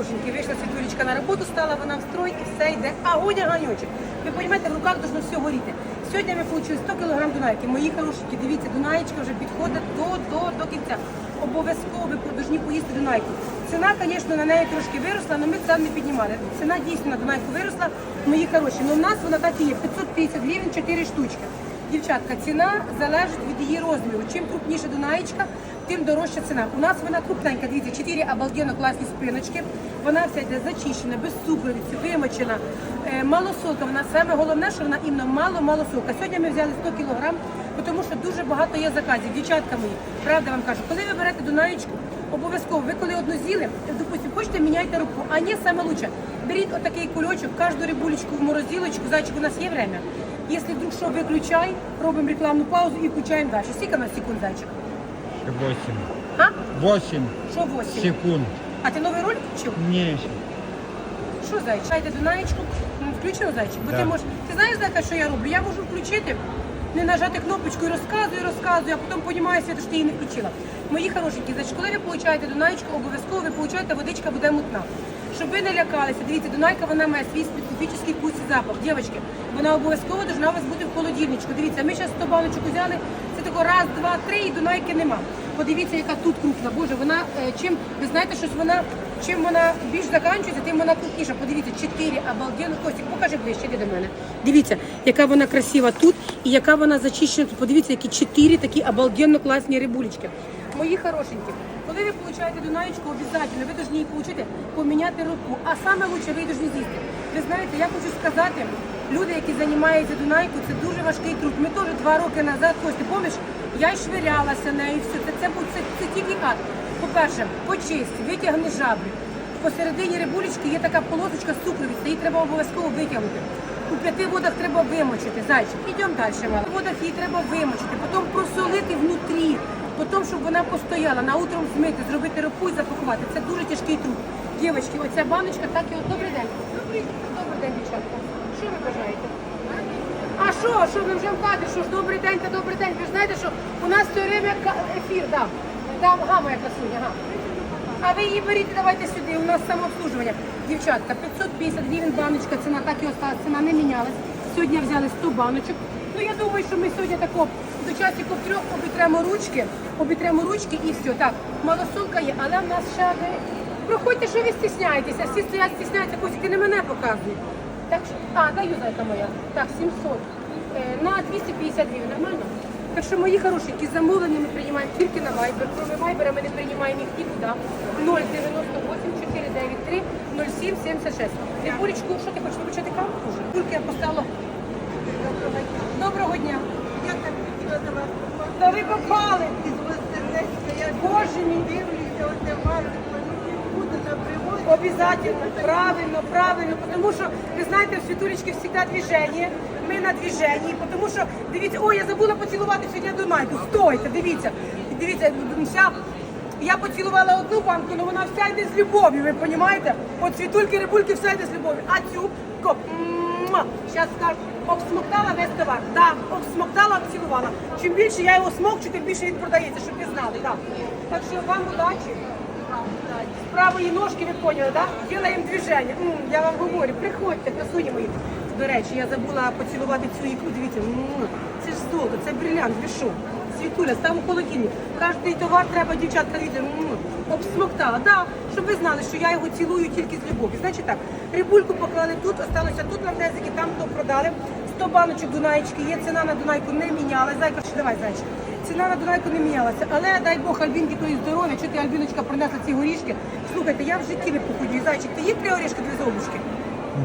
хорошенькі, вийшла світулечка на роботу, стала вона в строй і все йде. А гоня ганьочок. Ви розумієте, в руках должно все горіти. Сьогодні ми отримали 100 кг Дунайки. Мої хорошенькі, дивіться, Дунаєчка вже підходить до, до, до кінця. Обов'язково ви поїсти Дунайку. Ціна, звісно, на неї трошки виросла, але ми це не піднімали. Ціна дійсно на Дунайку виросла, мої хороші. Ну, у нас вона так і є. 550 гривень, 4 штучки. Дівчатка, ціна залежить від її розміру. Чим крупніша Дунаєчка, тим дорожча ціна. У нас вона крупненька, дивіться, 4 обалденно класні спиночки. Вона вся йде зачищена, без суховиці, вимочена, е, малосолка. Вона саме головне, що вона іменно мало-мало солка. Сьогодні ми взяли 100 кг, тому що дуже багато є заказів. Дівчатка мої, правда вам кажу, коли ви берете Дунаєчку, обов'язково, ви коли одну з'їли, допустимо, хочете, міняйте руку. А ні, саме лучше. Беріть отакий кульочок, кожну рибулечку в морозилочку, зайчик, у нас є время. Якщо вдруг що, виключай, робимо рекламну паузу і включаємо далі. Скільки у нас секунд, зайчик? 8. А? 8 Що 8? секунд. А ти новий ролик включив? Не, Що зайчик? Дайте Дунаєчку, Ну, зайчик. Бо Да. ти можеш. Ти знаєш, Зайка, що я роблю? Я можу включити, не нажати кнопочку і розказую, розказую, а потім розумію, що ти її не включила. Мої хорошенькі, значить, коли ви получаєте Дунаєчку, обов'язково ви получаєте, водичка буде мутна. Щоб ви не лякалися, дивіться, Дунайка вона має свій специфічний вкус і запах. Дівчатки, вона обов'язково должна у вас бути в холодильничку. Дивіться, ми зараз 100 баночок взяли, це тако раз, два, три і Дунайки нема. Подивіться, яка тут крупна. Боже, вона е, чим, ви знаєте, що вона, чим вона більш заканчується, тим вона крупніша. Подивіться, чотири обалденно. Костік, покажи ближче, іди до мене. Дивіться, яка вона красива тут і яка вона зачищена тут. Подивіться, які чотири такі обалденно класні рибулечки. Мої хорошенькі, коли ви получаєте Дунаєчку, обов'язково ви повинні її получити, поміняти руку. А саме лучше ви повинні з'їсти. Ви знаєте, я хочу сказати, люди, які займаються Дунайкою, це дуже важкий труд. Ми теж два роки назад, Костя, помниш, я й швирялася нею, все. Це, це, це, це тільки ад. По-перше, почисть, витягни жабрі. Посередині рибулечки є така полосочка з цукровіця, її треба обов'язково витягнути. У п'яти водах треба вимочити. Зайчик, ідемо далі. У водах її треба вимочити, потім просолити внутрі, потім, щоб вона постояла, на утром змити, зробити ропу і запакувати. Це дуже тяжкий труд. Дівчатки, оця баночка так і от. Добрий день. Добрий, день. Бажаєте? А що, що ви вже в? Що ж добрий день та добрий день. Ви ж знаєте, що у нас все время ефір, да. Да, га, моя красуня, га. А ви її беріть, давайте сюди. У нас самообслуживання. Дівчатка, 550 гривень баночка, ціна так і осталась, ціна не мінялась. Сьогодні взяли 100 баночок. Ну я думаю, що ми сьогодні тако до часиків трьох обітремо ручки, обітремо ручки і все. Так, малосолка є, але в нас ще. Проходьте, що ви стісняєтеся. Всі стоять, стісняються, ти не мене показує. Так що, а, даю зайка моя. Так, 700. Е, на 250 гривень, нормально? Так що, мої хорошенькі, замовлення ми приймаємо тільки на Viber. Кроме Viber ми не приймаємо їх нікуди. 098 493 07 76. Що ти хочеш виключати каву? Кульки я поставила. Доброго дня. Я так хотіла до вас Та ви попали. Боже мій. дивлюся, оце привозі. Обязательно, правильно, правильно, потому що, ви знаєте, в Світулечки завжди движення, ми на движенні, тому що, дивіться, ой, я забула поцілувати сьогодні Дунайку, стойте, дивіться, дивіться, вся, я поцілувала одну банку, але вона вся йде з любов'ю, ви розумієте? От світульки, рибульки, все йде з любов'ю, а цю, коп, зараз скажу, обсмоктала весь товар, да, обсмоктала, обцілувала. Чим більше я його смокчу, тим більше він продається, щоб ви знали, да. Так що вам удачі. Правої ножки ви поняли, да? Ділаємо движення. М, я вам говорю, приходьте, красуні мої. До речі, я забула поцілувати цю ікру. Дивіться, м, це ж золото, це брилянт, ви що? Світуля, став у холодильник. Кожний товар треба, дівчатка, дивіться, м, обсмоктала. Да, щоб ви знали, що я його цілую тільки з любов'ю. Значить так, рибульку поклали тут, осталося тут лавнезики, там то продали. 100 баночок Дунаєчки є, ціна на Дунайку не мінялась. Зайка, давай, зайчик. Ціна на Дунайку не мінялася, але дай Бог Альбінки тої здоров'я, що ти Альбіночка принесла ці горішки. Слухайте, я в житті не похудію. Зайчик, ти їв три горішки, дві золушки?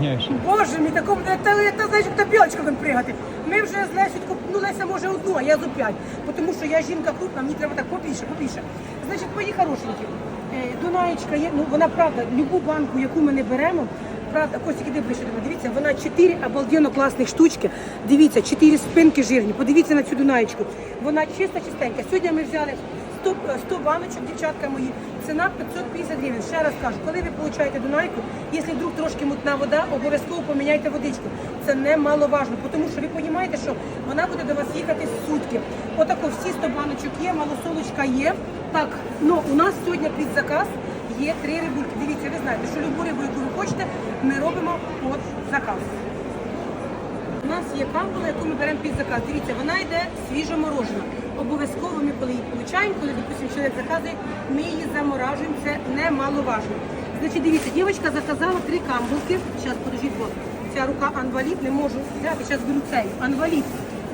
не, ще. Боже мій, такому та, та зайчик та білочка будемо пригати. Ми вже з Лесю, ну Леся може одну, а я зо п'ять. Тому що я жінка крупна, мені треба так побільше, побільше. Значить, мої хорошенькі, е, Дунаєчка ну вона правда, любу банку, яку ми не беремо, правда, Костік, іди ближче до мене. Дивіться, вона чотири обалденно класних штучки. Дивіться, чотири спинки жирні. Подивіться на цю Дунаєчку. Вона чиста, чистенька. Сьогодні ми взяли 100, 100 баночок, дівчатка мої. Ціна 550 гривень. Ще раз кажу, коли ви получаєте Дунайку, якщо вдруг трошки мутна вода, обов'язково поміняйте водичку. Це немаловажно, тому що ви розумієте, що вона буде до вас їхати сутки. Отако всі 100 баночок є, малосолочка є. Так, ну у нас сьогодні під заказ є три рибульки. Дивіться, ви знаєте, що любу рибу, яку ви хочете, ми робимо під заказ. У нас є камбула, яку ми беремо під заказ. Дивіться, вона йде свіжо морожена. Обов'язково ми коли її получаємо, коли, допустимо, чоловік заказує, ми її заморажуємо, це немаловажно. Значить, дивіться, дівчинка заказала три камбулки. Зараз, подождіть, бо ця рука анваліт, не можу взяти, зараз беру цей. Анваліт.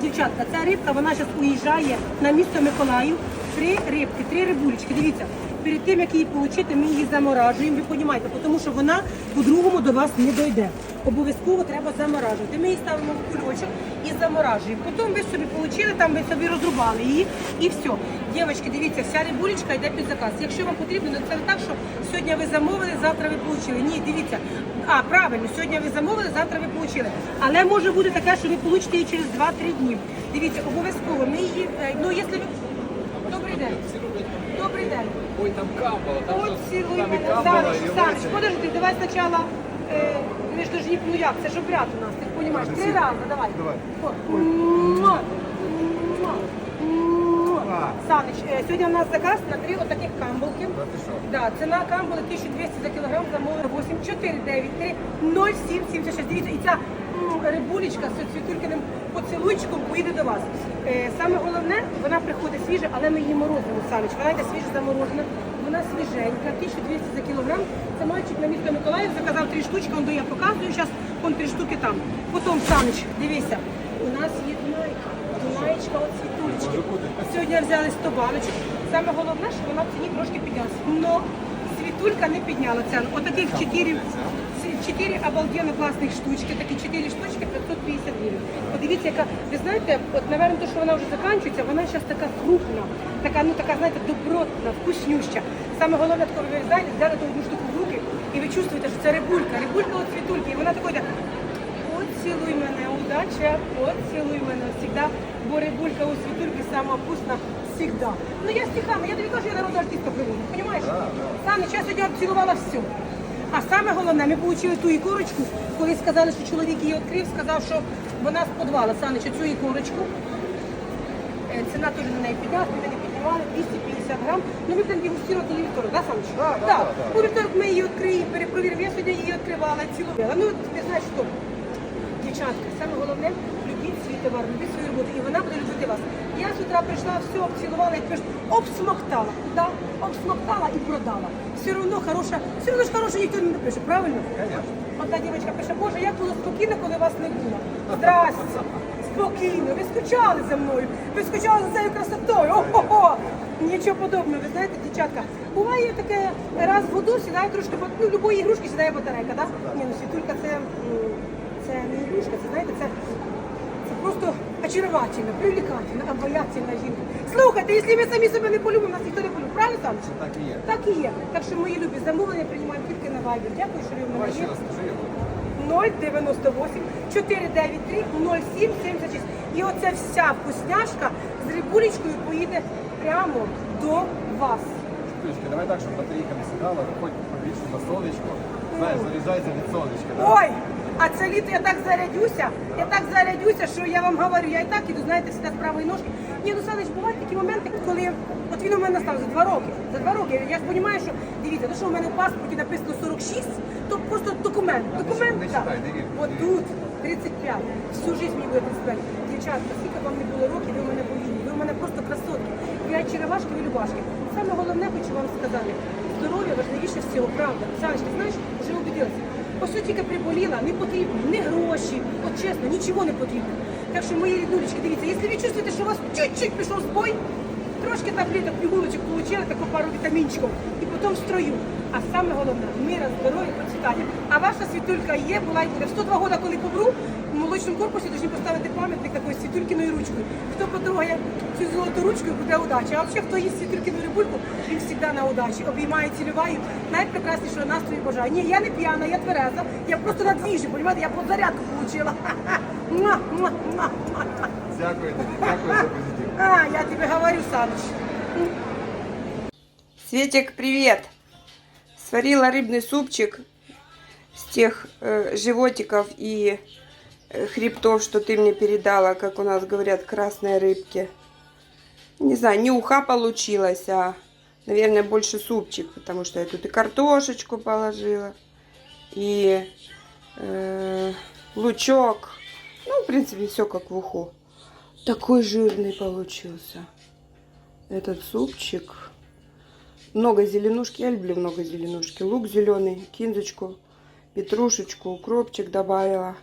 Дівчатка, ця рибка, вона зараз уїжджає на місто Миколаїв. Три рибки, три рибулечки. Дивіться, перед тим, як її отримати, ми її заморажуємо, ви розумієте, тому що вона по-другому до вас не дойде. Обов'язково треба заморажувати. Ми її ставимо в кульочок і заморажуємо. Потім ви собі отримали, там ви собі розрубали її і все. Дівчатки, дивіться, вся рибулечка йде під заказ. Якщо вам потрібно, ну це не так, що сьогодні ви замовили, завтра ви отримали. Ні, дивіться. А, правильно, сьогодні ви замовили, завтра ви отримали. Але може бути таке, що ви получите її через 2-3 дні. Дивіться, обов'язково ми її, е, ну якщо ви. Добрий день. Добрий день. Ой, там камбала, там От же цілуй там і мене. камбала, Саныч, і Саныч, очі. подожди, давай спочатку, е, ми ж должны, ну як, це ж обряд у нас, ти розумієш, три рази, давай. Давай. О, муа, муа, муа. Саныч, е, сьогодні у нас заказ на три отаких камбулки. Та ти що? Да, ціна камбули 1200 за кілограм, замовили 8, 4, 9, 3, 0, 7, 76. Дивіться, і ця м, рибулечка з цвітулькиним поцілуйчиком поїде до вас. Е, саме головне, вона приходить свіжа, але ми її морозимо, Саныч. Вона йде свіжа заморожена, вона свіженька, 1200 за кілограм. Це мальчик на місто Миколаїв заказав три штучки, он я показую, зараз он три штуки там. Потім, Саныч, дивися, у нас є Дунаєчка от світулечки. Сьогодні взяли 100 баночок. Саме головне, що вона в ціні трошки піднялася. Но світулька не підняла ціну. Отаких 4, 4 обалденно класних штучки, такі 4 штучки 550 гривень. Подивіться, яка, ви знаєте, от, напевно, то, що вона вже закінчується, вона зараз така крупна, така, ну така, знаєте, добротна, вкуснюща. Саме головне, коли ви знаєте, взяли одну штуку в руки, і ви чувствуєте, що це рибулька, рибулька от світульки, і вона мене, удача, поцілуй мене всегда, бо рибулька у світульки сама вкусна всегда. Ну я стихами, я тобі кажу, я народу артистка приводу, розумієш? Саме час сьогодні обцілувала все. А саме головне, ми отримали ту ікорочку, коли сказали, що чоловік її відкрив, сказав, що вона з подвала. Санич, цю ікорочку. Е, Ціна теж на неї піднялась, ми не піднімали 250 грам. Ну ми будемо дегустувати її вівторок, да, Саныч? Да, да. У вівторок ми її відкриємо, перепровіримо. Я сьогодні її відкривала, цілувала. Ну, ти знаєш що? Дівчатка, саме головне, любіть свій товар, любіть свою роботу, і вона буде любити вас. Я з утра прийшла, все обцілувала, і кажу, обсмоктала. Да? Обсмоктала і продала. Все одно хороша, все одно ж хороша ніхто не напише, правильно? Конечно. Одна дівчинка пише, Боже, як було спокійно, коли вас не було. Здрасте, спокійно, ви скучали за мною, ви скучали за цією красотою. О-хо-хо! Нічого подобного, ви знаєте, дівчатка, буває таке раз в году сідає трошки, бо- ну, любої ігрушки сідає батарейка, так? Ні, ну світулька це, м, це не ігрушка, це знаєте, це, це просто очаровательно, привлекательно, обаятельна жінка. Слухайте, якщо ми самі себе не полюбимо, нас ніхто не полюбить, правильно, Саныч? Так і є. Так і є. Так що мої любі замовлення приймаємо тільки на Viber. Дякую, що ви в Давай мене ще є. раз скажи його. 098 493 0776. І оця вся вкусняшка з рибулечкою поїде прямо до вас. Ключки, давай так, щоб батарейка не сідала, виходь побільше на сонечко. Знаєш, заряджайся від сонечка. да? Ой! А це літо я так зарядюся, я так зарядюся, що я вам говорю, я і так іду, знаєте, всегда з правої ножки. Ні, ну Саныч, бувають такі моменти, коли от він у мене став за два роки. За два роки. Я ж розумію, що дивіться, то що у мене в паспорті написано 46, то просто документ. Документ так. От тут 35. Всю життя мені буде 35. Дівчатка, скільки вам не було років, ви у мене повільні, ви у мене просто красотки. Ви черевашки, ви любашки. Саме головне хочу вам сказати. Здоров'я важливіше всього, правда. Саныч, ти знаєш, вже убедилася. По суті, приболіла, не потрібно, ні гроші, от чесно, нічого не потрібно. Так що, мої рідулечки, дивіться, якщо ви чувствуєте, що у вас чуть-чуть пішов збой, трошки таблеток, пігулочок отримали, таку пару вітамінчиків, і строю. А саме головне мира, здоров'я, процвітання. А ваша світулька є, була і буде. В 102 роки, коли побру, в молочному корпусі повинні поставити пам'ятник такою світулькиною ручкою. Хто потрогає цю золоту ручку, буде удача. А взагалі, хто їсть світулькину рибульку, він завжди на удачі. Обіймає, цілюваю. Найпрекраснішого настрою бажаю. Ні, я не п'яна, я твереза. Я просто на двіжі, розумієте, я подзарядку отримала. Муа, муа, муа. Дякую дякую за позитив. А, я тебе говорю, Саныч. Светик, привет! Сварила рыбный супчик с тех э, животиков и э, хребтов, что ты мне передала, как у нас говорят, красные рыбки. Не знаю, не уха получилась, а наверное, больше супчик, потому что я тут и картошечку положила, и э, лучок. Ну, в принципе, все как в уху. Такой жирный получился этот супчик. Много зеленушки. Я люблю много зеленушки. Лук зеленый, кинзочку, петрушечку, укропчик добавила.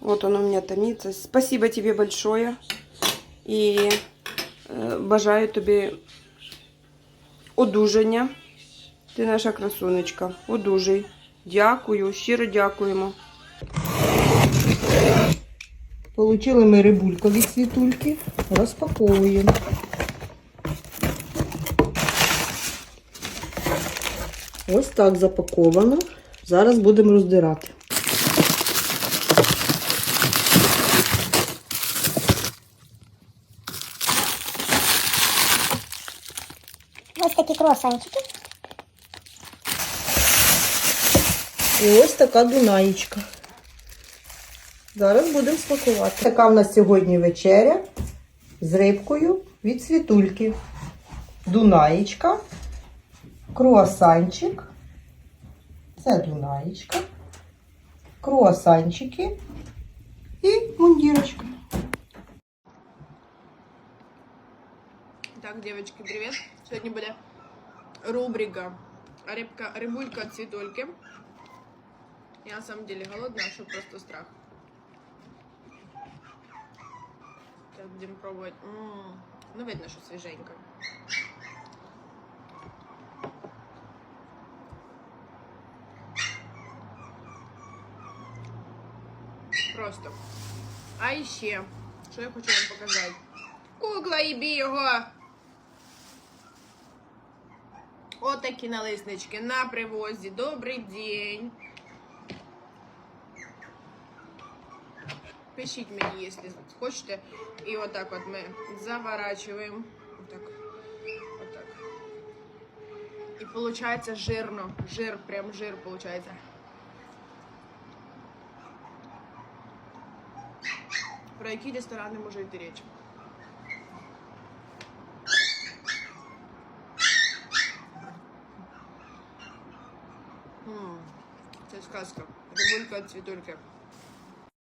Вот он у меня томится. Спасибо тебе большое. І е, бажаю тобі одужання. Ти наша красунечка. Одужай. Дякую, щиро дякуємо. Получили ми рибульку від світульки, розпаковуємо. Ось так запаковано. Зараз будемо роздирати. Ось такі круасанчики. І ось така дунаєчка. Зараз будемо смакувати. Така в нас сьогодні вечеря з рибкою від світульки. Дунаєчка, круасанчик. Це дунаєчка, круасанчики і мундірочка. Так, девочки, привет. Сегодня буде рубрика рыбка, рыбулька от цветульки. Я на самом деле голодная, что просто страх. Сейчас будем пробовать. М, Ну, видно, что свеженько. Просто. А еще, что я хочу вам показать. Кукла і його. Отакі налиснички на привозі. Добрий день. Пишіть мені, якщо хочете. І отак от ми заворачуємо. Отак. Отак. І виходить жирно. Жир, прям жир виходить. Які ресторани може йти річ? Це сказка. Рибулька цвітульки.